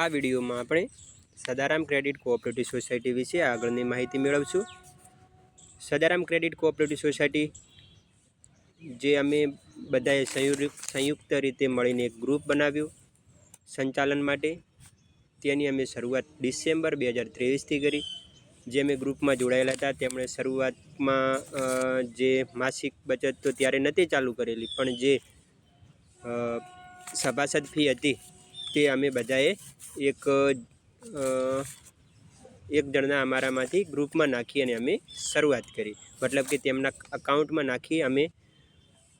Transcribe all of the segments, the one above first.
આ વિડીયોમાં આપણે સદારામ ક્રેડિટ કોઓપરેટિવ સોસાયટી વિશે આગળની માહિતી મેળવશું. સદારામ ક્રેડિટ કોઓપરેટિવ સોસાયટી, જે અમે બધાએ સંયુક્ત સંયુક્ત રીતે મળીને એક ગ્રુપ બનાવ્યું સંચાલન માટે. તેની અમે શરૂઆત ડિસેમ્બર બે હજાર ત્રેવીસથી કરી. જે અમે ગ્રુપમાં જોડાયેલા હતા, તેમણે શરૂઆતમાં જે માસિક બચત તો ત્યારે નહોતી ચાલુ કરેલી, પણ જે સભાસદ ફી હતી તે અમે બધાએ એક એક જણના અમારામાંથી ગ્રુપમાં નાખી અને અમે શરૂઆત કરી. મતલબ કે તેમના અકાઉન્ટમાં નાખી અમે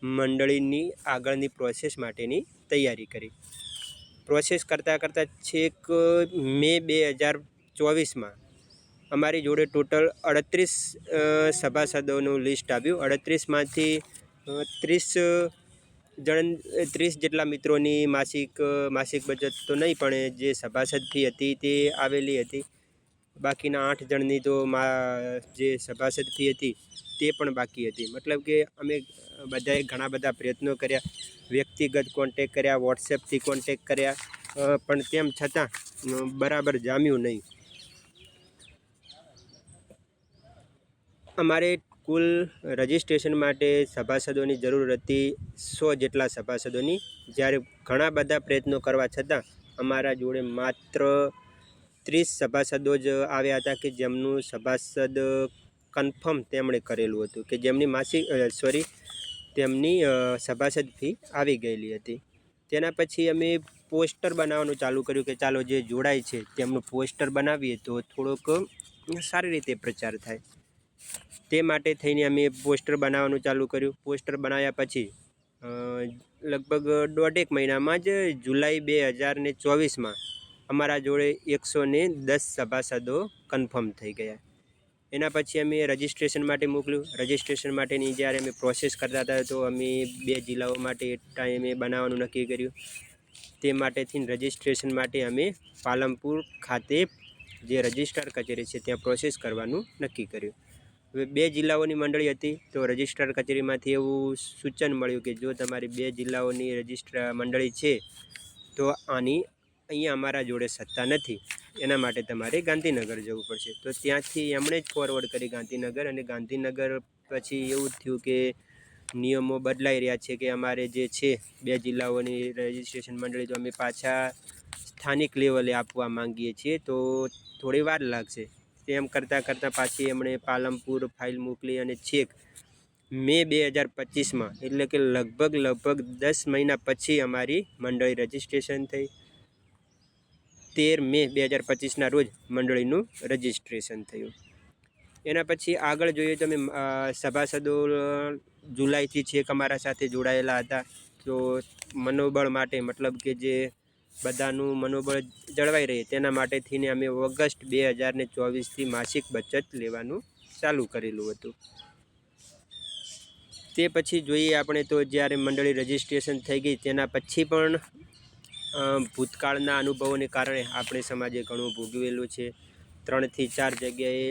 મંડળીની આગળની પ્રોસેસ માટેની તૈયારી કરી. પ્રોસેસ કરતાં કરતાં છેક, મે બે હજાર ચોવીસમાં અમારી જોડે ટોટલ અડત્રીસ સભાસદોનું લિસ્ટ આવ્યું. અડત્રીસમાંથી ત્રીસ જણ ત્રીસ જેટલા મિત્રોની માસિક માસિક બચત તો નહીં, પણ જે સભાસદ ફી હતી તે આવેલી હતી. બાકીના આઠ જણની તો મા, જે સભાસદ ફી હતી તે પણ બાકી હતી. મતલબ કે અમે બધાએ ઘણા બધા પ્રયત્નો કર્યા, વ્યક્તિગત કોન્ટેક કર્યા વોટ્સએપથી કોન્ટેક કર્યા પણ તેમ છતાં બરાબર જામ્યું નહીં. અમારે કુલ રજિસ્ટ્રેશન માટે સભાસદોની જરૂર હતી સો જેટલા સભાસદોની. જ્યારે ઘણા બધા પ્રયત્નો કરવા છતાં અમારા જોડે માત્ર ત્રીસ સભાસદો જ આવ્યા હતા કે જેમનું સભાસદ કન્ફર્મ તેમણે કરેલું હતું કે જેમની માસિક સોરી, તેમની સભાસદ ફી આવી ગયેલી હતી. તેના પછી અમે પોસ્ટર બનાવવાનું ચાલુ કર્યું કે ચાલો જે જોડાય છે તેમનું પોસ્ટર બનાવીએ તો થોડોક સારી રીતે પ્રચાર થાય. તે માટે થઈને અમે પોસ્ટર બનાવવાનું ચાલુ કર્યું. પોસ્ટર બનાવ્યા પછી લગભગ દોઢેક મહિનામાં જ જુલાઈ બે હજાર ને ચોવીસમાં અમારા જોડે એકસો ને દસ સભાસદો કન્ફર્મ થઈ ગયા. એના પછી અમે રજિસ્ટ્રેશન માટે મોકલ્યું. રજિસ્ટ્રેશન માટેની જ્યારે અમે પ્રોસેસ કરતા હતા તો અમે બે જિલ્લાઓ માટે ટાઈમે બનાવવાનું નક્કી કર્યું. તે માટેથી રજિસ્ટ્રેશન માટે અમે પાલમપુર ખાતે જે રજિસ્ટ્રાર કચેરી છે ત્યાં પ્રોસેસ કરવાનું નક્કી કર્યું. હવે બે જિલ્લાઓની મંડળી હતી તો રજિસ્ટ્રાર કચેરીમાંથી એવું સૂચન મળ્યું કે જો તમારી બે જિલ્લાઓની રજિસ્ટ્રા મંડળી છે, તો આની અહીંયા અમારા જોડે સત્તા નથી. એના માટે તમારે ગાંધીનગર જવું પડશે. તો ત્યાંથી એમણે જ ફોરવર્ડ કરી ગાંધીનગર અને ગાંધીનગર પછી એવું થયું કે નિયમો બદલાઈ રહ્યા છે કે અમારે જે છે બે જિલ્લાઓની રજિસ્ટ્રેશન મંડળી તો અમે પાછા સ્થાનિક લેવલે આપવા માંગીએ છીએ તો થોડી વાર લાગશે. તેમ કરતાં કરતાં પાછી એમણે પાલમપુર ફાઇલ મોકલી અને છેક મે બે હજાર પચીસમાં, એટલે કે લગભગ લગભગ દસ મહિના પછી અમારી મંડળી રજિસ્ટ્રેશન થઈ. તેર મે બે હજાર પચીસના રોજ મંડળીનું રજિસ્ટ્રેશન થયું. એના પછી આગળ જોઈએ તો અમે સભાસદો જુલાઈથી છેક અમારા સાથે જોડાયેલા હતા. તો મનોબળ માટે મતલબ કે જે બધાનું મનોબળ જળવાઈ રહે. તેના માટે થઈને અમે ઓગસ્ટ બે હજારને ચોવીસથી માસિક બચત લેવાનું ચાલુ કરેલું હતું. તે પછી જોઈએ આપણે તો જ્યારે મંડળી રજિસ્ટ્રેશન થઈ ગઈ, તેના પછી પણ ભૂતકાળના અનુભવોને કારણે આપણે સમાજે ઘણું ભોગવેલું છે. ત્રણથી ચાર જગ્યાએ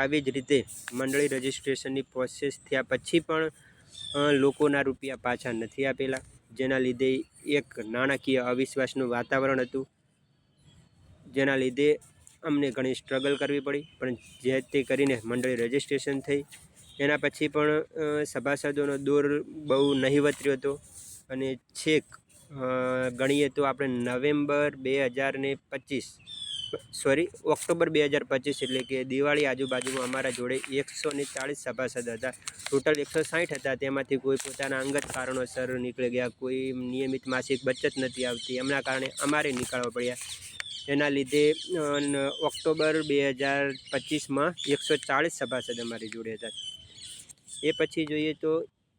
આવી જ રીતે મંડળી રજિસ્ટ્રેશનની પ્રોસેસ થયા પછી પણ લોકોના રૂપિયા પાછા નથી આપેલા. જેના લીધે એક નાણાકીય અવિશ્વાસનું વાતાવરણ હતું. જેના લીધે અમને ઘણી સ્ટ્રગલ કરવી પડી, પણ જે તે કરીને મંડળી રજિસ્ટ્રેશન થઈ. એના પછી પણ સભાસદોનો દોર બહુ નહીવત રહ્યો હતો અને છેક ગણીએ તો આપણે નવેમ્બર બે હજાર પચીસ સોરી, ઓક્ટોબર બે હજાર પચીસ એટલે કે દિવાળી આજુબાજુમાં અમારા જોડે એકસો ને ચાળીસ સભાસદ હતા. ટોટલ એકસો સાઠ હતા. તેમાંથી કોઈ પોતાના અંગત કારણોસર નીકળી ગયા. કોઈ નિયમિત માસિક બચત નથી આવતી. એમના કારણે અમારે નીકળવા પડ્યા. એના લીધે ઓક્ટોબર બે હજાર પચીસમાં એકસો ચાળીસ સભાસદ અમારી જોડે હતા. એ પછી જોઈએ તો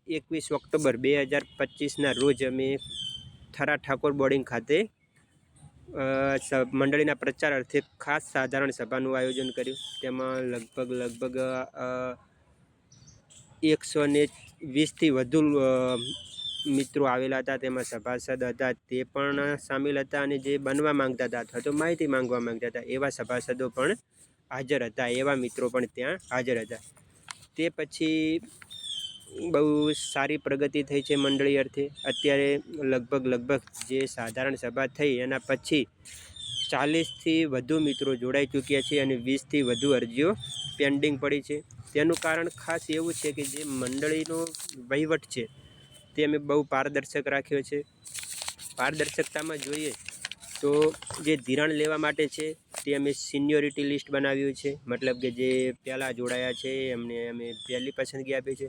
એકવીસ ઓક્ટોબર બે હજાર પચીસના રોજ અમે થરા ઠાકોર બોર્ડિંગ ખાતે મંડળીના પ્રચાર અર્થે ખાસ સાધારણ સભાનું આયોજન કર્યું. તેમાં લગભગ લગભગ એકસો ને વીસથી વધુ મિત્રો આવેલા હતા. તેમાં સભાસદ હતા. તે પણ સામેલ હતા અને જે બનવા માંગતા હતા અથવા તો માહિતી માંગવા માંગતા હતા, એવા સભાસદો પણ હાજર હતા. એવા મિત્રો પણ ત્યાં હાજર હતા. તે પછી બહુ સારી પ્રગતિ થઈ છે મંડળી અર્થે. અત્યારે લગભગ લગભગ જે સાધારણ સભા થઈ, એના પછી ચાલીસથી વધુ મિત્રો જોડાઈ ચૂક્યા છે અને વીસથી વધુ અરજીઓ પેન્ડિંગ પડી છે. તેનું કારણ ખાસ એવું છે કે જે મંડળીનો વહીવટ છે, તે અમે બહુ પારદર્શક રાખ્યો છે. પારદર્શકતામાં જોઈએ તો જે ધિરાણ લેવા માટે છે, તે અમે સિનિયોરિટી લિસ્ટ બનાવ્યું છે. મતલબ કે જે પહેલાં જોડાયા છે, એમને અમે પહેલી પસંદગી આપી છે.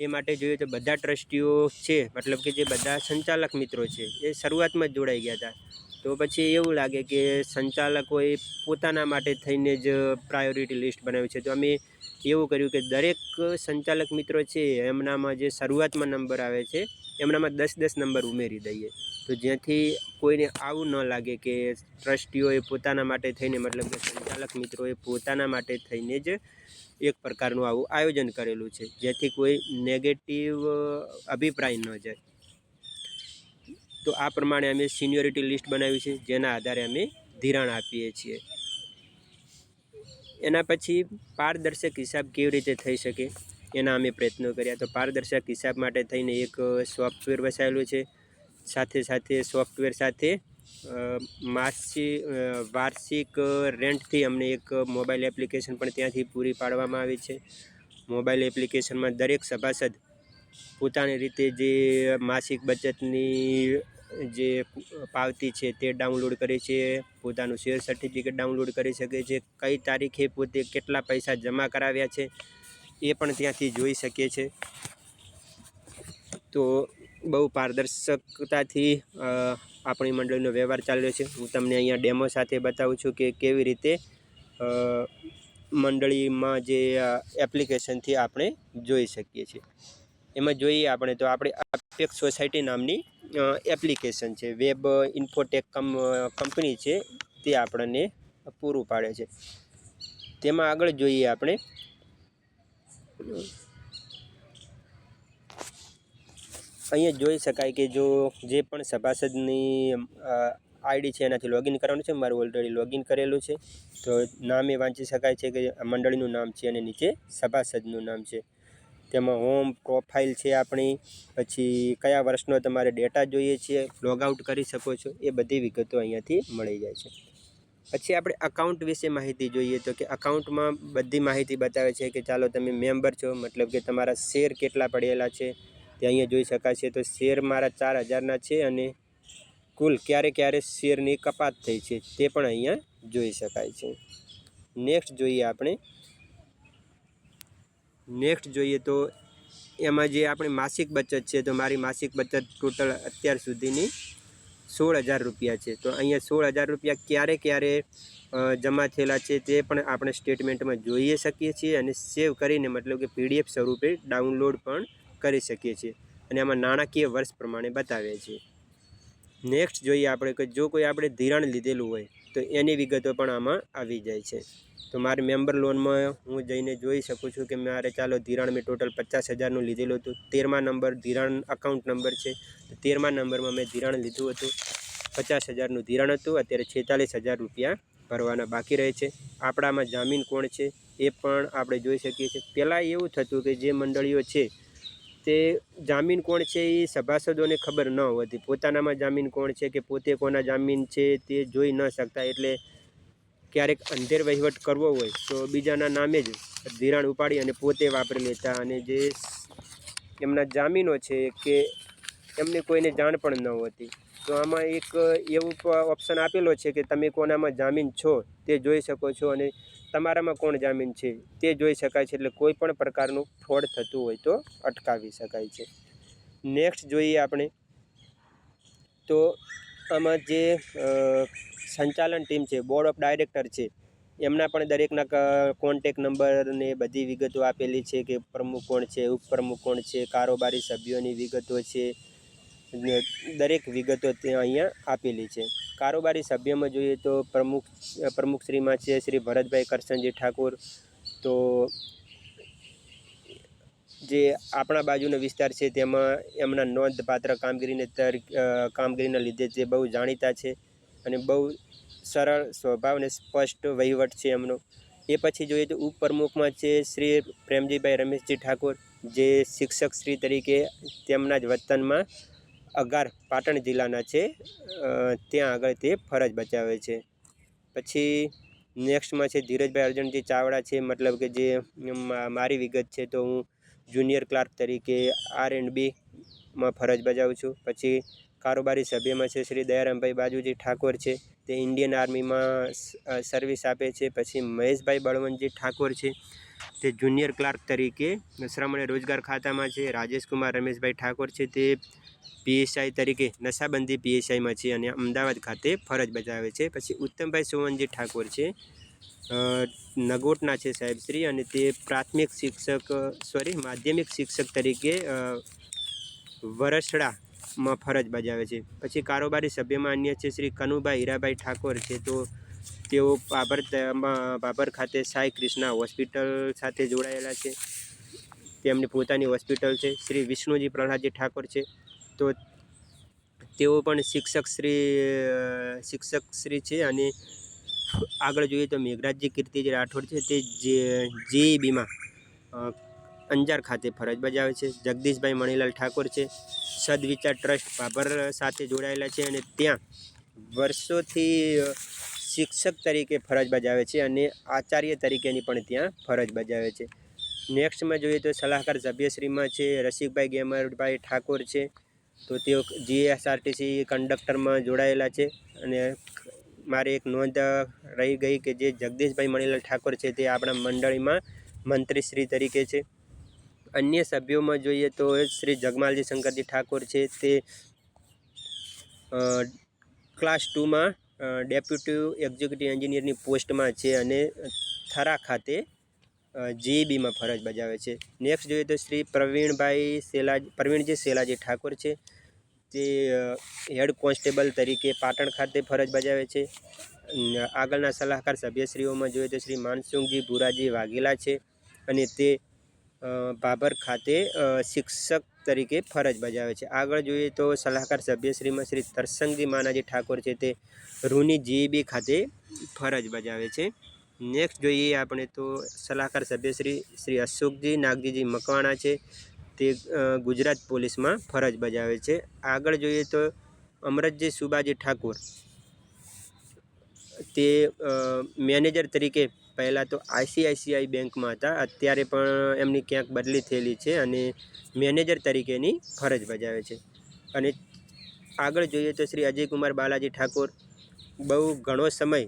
એ માટે જોઈએ તો બધા ટ્રસ્ટીઓ છે, મતલબ કે જે બધા સંચાલક મિત્રો છે, એ શરૂઆતમાં જ જોડાઈ ગયા હતા. તો પછી એવું લાગે કે સંચાલકોએ પોતાના માટે થઈને જ પ્રાયોરિટી લિસ્ટ બનાવ્યું છે. તો અમે એવું કર્યું કે દરેક સંચાલક મિત્રો છે, એમનામાં જે શરૂઆતમાં નંબર આવે છે, એમનામાં દસ દસ નંબર ઉમેરી દઈએ. તો જેથી કોઈને આવું ન લાગે કે ટ્રસ્ટીઓએ પોતાના માટે થઈને, મતલબ કે સંચાલક મિત્રોએ પોતાના માટે થઈને જ એક પ્રકારનું આવું આયોજન કરેલું છે, જેથી કોઈ નેગેટિવ અભિપ્રાય ન જાય. તો આ પ્રમાણે અમે સિનિયોરિટી લિસ્ટ બનાવી છે, જેના આધારે અમે ધિરાણ આપીએ છીએ. એના પછી પારદર્શક હિસાબ કેવી રીતે થઈ શકે, એના અમે પ્રયત્નો કર્યા. તો પારદર્શક હિસાબ માટે થઈને એક સોફ્ટવેર વસાવેલું છે. સાથે સાથે સોફ્ટવેર સાથે માસિક વાર્ષિક રેન્ટથી અમને એક મોબાઈલ એપ્લિકેશન પણ ત્યાંથી પૂરી પાડવામાં આવી છે. મોબાઈલ એપ્લિકેશનમાં દરેક સભાસદ પોતાની રીતે જે માસિક બચતની જે પાવતી છે તે ડાઉનલોડ કરે છે, પોતાનું શેર સર્ટિફિકેટ ડાઉનલોડ કરી શકે છે, કઈ તારીખે પોતે કેટલા પૈસા જમા કરાવ્યા છે એ પણ ત્યાંથી જોઈ શકીએ છે. તો બહુ પારદર્શકતાથી આપણી મંડળીનો વ્યવહાર ચાલ્યો છે. હું તમને અહીંયા ડેમો સાથે બતાવું છું કે કેવી રીતે મંડળીમાં જે એપ્લિકેશનથી આપણે જોઈ શકીએ છીએ. એમાં જોઈએ આપણે તો આપણે અપેક સોસાયટી નામની એપ્લિકેશન છે. વેબ, ઇન્ફોટેક કંપની છે, તે આપણને પૂરું પાડે છે. તેમાં આગળ જોઈએ આપણે અહીંયા જોઈ શકાય કે જો જે પણ સભાસદની આઈડી છે એનાથી લોગિન કરવાનું છે, મારું ઓલરેડી લોગિન કરેલું છે. તો નામ એ વાંચી શકાય છે કે મંડળીનું નામ છે અને નીચે સભાસદનું નામ છે. તેમાં હોમ પ્રોફાઇલ છે આપણી, પછી કયા વર્ષનો તમારે ડેટા જોઈએ છે લોગઆઉટ કરી શકો છો, એ બધી વિગતો અહીંયાથી મળી જાય છે. પછી આપણે અકાઉન્ટ વિશે માહિતી જોઈએ તો કે અકાઉન્ટમાં બધી માહિતી બતાવે છે કે ચાલો તમે મેમ્બર છો, મતલબ કે તમારા શેર કેટલા પડેલા છે તે અહીંયા જોઈ શકાશે તો શેર મારા ચાર હજારના છે અને કુલ ક્યારે ક્યારે શેરની કપાત થઈ છે તે પણ અહીંયા જોઈ શકાય છે. નેક્સ્ટ જોઈએ આપણે. નેક્સ્ટ જોઈએ તો એમાં જે આપણી માસિક બચત છે તો મારી માસિક બચત ટોટલ અત્યાર સુધીની સોળ હજાર રૂપિયા છે. તો અહીંયા સોળ હજાર રૂપિયા ક્યારે ક્યારે જમા થયેલા છે તે પણ આપણે સ્ટેટમેન્ટમાં જોઈએ શકીએ છીએ અને સેવ કરીને મતલબ કે પીડીએફ સ્વરૂપે ડાઉનલોડ પણ કરી શકીએ છીએ અને આમાં નાણાકીય વર્ષ પ્રમાણે બતાવે છે નેક્સ્ટ જોઈએ આપણે કે જો કોઈ આપણે ધિરાણ લીધેલું હોય, તો એની વિગતો પણ આમાં આવી જાય છે. તો મારી મેમ્બર લોનમાં હું જઈને જોઈ શકું છું કે મારે ચાલો ધિરાણ મેં ટોટલ પચાસ હજારનું લીધેલું હતું. તેરમા નંબર ધિરાણ અકાઉન્ટ નંબર છે. તો તેરમા નંબરમાં મેં ધિરાણ લીધું હતું. પચાસ હજારનું ધિરાણ હતું. અત્યારે છેતાલીસ હજાર રૂપિયા ભરવાના બાકી રહે છે. આપણામાં જામીન કોણ છે એ પણ આપણે જોઈ શકીએ છીએ. પહેલાં એવું થતું કે જે મંડળીઓ છે તે જામીન કોણ છે એ સભાસદોને ખબર ન હોતી પોતાનામાં જામીન કોણ છે કે પોતે કોના જામીન છે તે જોઈ ન શકતા એટલે ક્યારેક અંધેર વહીવટ કરવો હોય તો બીજાના નામે જ ધિરાણ ઉપાડી અને પોતે વાપરી લેતા અને જે એમના જામીનો છે કે એમને કોઈને જાણ પણ ન હોતી. તો આમાં એક એવું ઓપ્શન આપેલો છે કે તમે કોનામાં જામીન છો તે જોઈ શકો છો અને તમારામાં કોણ જામીન છે તે જોઈ શકાય છે એટલે કોઈ પણ પ્રકારનું ફ્રોડ થતું હોય તો અટકાવી શકાય છે. નેક્સ્ટ જોઈએ આપણે તો આમાં જે સંચાલન ટીમ છે બોર્ડ ઓફ ડાયરેક્ટર છે, એમના પણ દરેકના કોન્ટેક નંબરને બધી વિગતો આપેલી છે કે પ્રમુખ કોણ છે, ઉપપ્રમુખ કોણ છે, કારોબારી સભ્યોની વિગતો છે દરેક વિગતો ત્યાં અહીંયા આપેલી છે. કારોબારી સભ્યમાં જોઈએ તો પ્રમુખ પ્રમુખ શ્રીમાં છે શ્રી ભરતભાઈ કરશનજી ઠાકોર. તો જે આપણા બાજુનો વિસ્તાર છે તેમાં એમના નોંધપાત્ર કામગીરીને તર કામગીરીના લીધે જે બહુ જાણીતા છે અને બહુ સરળ સ્વભાવ અને સ્પષ્ટ વહીવટ છે એમનો. એ પછી જોઈએ તો ઉપપ્રમુખમાં છે શ્રી પ્રેમજીભાઈ રમેશજી ઠાકોર, જે શિક્ષક શ્રી તરીકે તેમના જ વતનમાં અગાર પાટણ જિલ્લાના છે. ત્યાં આગળ તે ફરજ બજાવે છે. પછી નેક્સ્ટમાં છે ધીરજભાઈ અર્જુનજી ચાવડા છે. મતલબ કે જે મારી વિગત છે તો હું જુનિયર ક્લાર્ક તરીકે આર એન્ડ બીમાં ફરજ બજાવું છું. પછી કારોબારી સભ્યમાં છે શ્રી દયારામભાઈ બાજુજી ઠાકોર છે. તે ઇન્ડિયન આર્મીમાં સર્વિસ આપે છે. પછી મહેશભાઈ બળવંતજી ઠાકોર છે. તે જુનિયર ક્લાર્ક તરીકે શ્રમ રોજગાર ખાતામાં છે. રાજેશકુમાર રમેશભાઈ ઠાકોર છે તે પીએસઆઈ તરીકે નશાબંધી પીએસઆઈમાં છે અને અમદાવાદ ખાતે ફરજ બજાવે છે. પછી ઉત્તમભાઈ સોવનજી ઠાકોર છે. નગોટના છે સાહેબશ્રી અને તે પ્રાથમિક શિક્ષક સોરી માધ્યમિક શિક્ષક તરીકે વરસડામાં ફરજ બજાવે છે. પછી કારોબારી સભ્યમાં અન્ય છે શ્રી કનુભાઈ હીરાભાઈ ઠાકોર છે. તો તેઓ બાબર બાબર ખાતે સાઈ ક્રિષ્ના હોસ્પિટલ સાથે જોડાયેલા છે. તેમની પોતાની હોસ્પિટલ છે. શ્રી વિષ્ણુજી પ્રહલાદજી ઠાકોર છે. તો તેઓ પણ શિક્ષક શ્રી શિક્ષક શ્રી છે અને આગળ જોઈએ તો મેઘરાજજી કીર્તિજી રાઠોડ છે. તે જે, જીઈબીમાં અંજાર ખાતે ફરજ બજાવે છે. જગદીશભાઈ મણીલાલ ઠાકોર છે. સદવિચાર ટ્રસ્ટ બાબર સાથે જોડાયેલા છે અને ત્યાં વર્ષોથી શિક્ષક તરીકે ફરજ બજાવે છે અને આચાર્ય તરીકેની પણ ત્યાં ફરજ બજાવે છે. નેક્સ્ટમાં જોઈએ તો સલાહકાર સભ્યશ્રીમાં છે, રસિકભાઈ ગેમરભાઈ ઠાકોર છે. તો તેઓ જીએસઆરટીસી કંડક્ટરમાં જોડાયેલા છે અને મારી એક નોંધ રહી ગઈ કે જે જગદીશભાઈ મણીલાલ ઠાકોર છે તે આપણા મંડળીમાં મંત્રીશ્રી તરીકે છે. અન્ય સભ્યોમાં જોઈએ તો શ્રી જગમાલજી શંકરજી ઠાકોર છે તે ક્લાસ ટુમાં ડેપ્યુટી એક્ઝિક્યુટિવ એન્જિનિયરની પોસ્ટમાં છે અને થરા ખાતે જીઈબીમાં ફરજ બજાવે છે. નેક્સ્ટ જોઈએ તો શ્રી પ્રવીણભાઈ સેલા પ્રવીણજી સેલાજી ઠાકોર છે. તે હેડ કોન્સ્ટેબલ તરીકે પાટણ ખાતે ફરજ બજાવે છે. આગળના સલાહકાર સભ્યશ્રીઓમાં જોઈએ તો શ્રી માનસુંગજી ભુરાજી વાઘેલા છે. અને તે ભાભર ખાતે શિક્ષક તરીકે ફરજ બજાવે છે. આગળ જોઈએ તો સલાહકાર સભ્યશ્રીમાં શ્રી તરસંગી માનાજી ઠાકોર છે તે રૂની જીઈબી ખાતે ફરજ બજાવે છે. નેક્સ્ટ જોઈએ આપણે તો સલાહકાર સભ્યશ્રી શ્રી અશોકજી નાગજીજી મકવાણા છે તે ગુજરાત પોલીસમાં ફરજ બજાવે છે. આગળ જોઈએ તો અમરતજી સુબાજી ઠાકોર તે મેનેજર તરીકે પહેલાં તો આઈસીઆઈસીઆઈ બેંકમાં હતા. અત્યારે પણ એમની ક્યાંક બદલી થયેલી છે અને મેનેજર તરીકેની ફરજ બજાવે છે. અને આગળ જોઈએ તો શ્રી અજયકુમાર બાલાજી ઠાકોર બહુ ઘણો સમય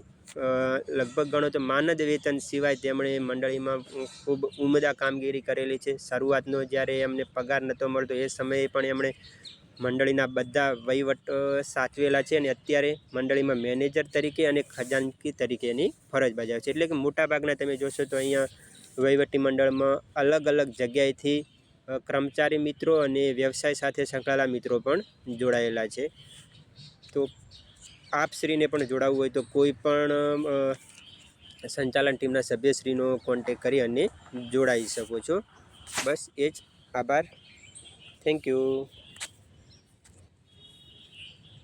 લગભગ ગણો તો માનદ વેતન સિવાય તેમણે મંડળીમાં ખૂબ ઉમદા કામગીરી કરેલી છે. શરૂઆતનો જ્યારે એમને પગાર નહોતો મળતો, એ સમયે પણ એમણે મંડળીના બધા વહીવટ સાચવેલા છે અને અત્યારે મંડળીમાં મેનેજર તરીકે અને ખજાનકી તરીકેની ફરજ બજાવે છે. એટલે કે મોટાભાગના તમે જોશો તો અહીંયા વહીવટી મંડળમાં અલગ અલગ જગ્યાએથી કર્મચારી મિત્રો અને વ્યવસાય સાથે સંકળાયેલા મિત્રો પણ જોડાયેલા છે. તો આપશ્રીને પણ જોડાવવું હોય તો કોઈ પણ સંચાલન ટીમના સભ્યશ્રીનો કોન્ટેક કરી અને જોડાઈ શકો છો. બસ એ જ. આભાર. Thank you.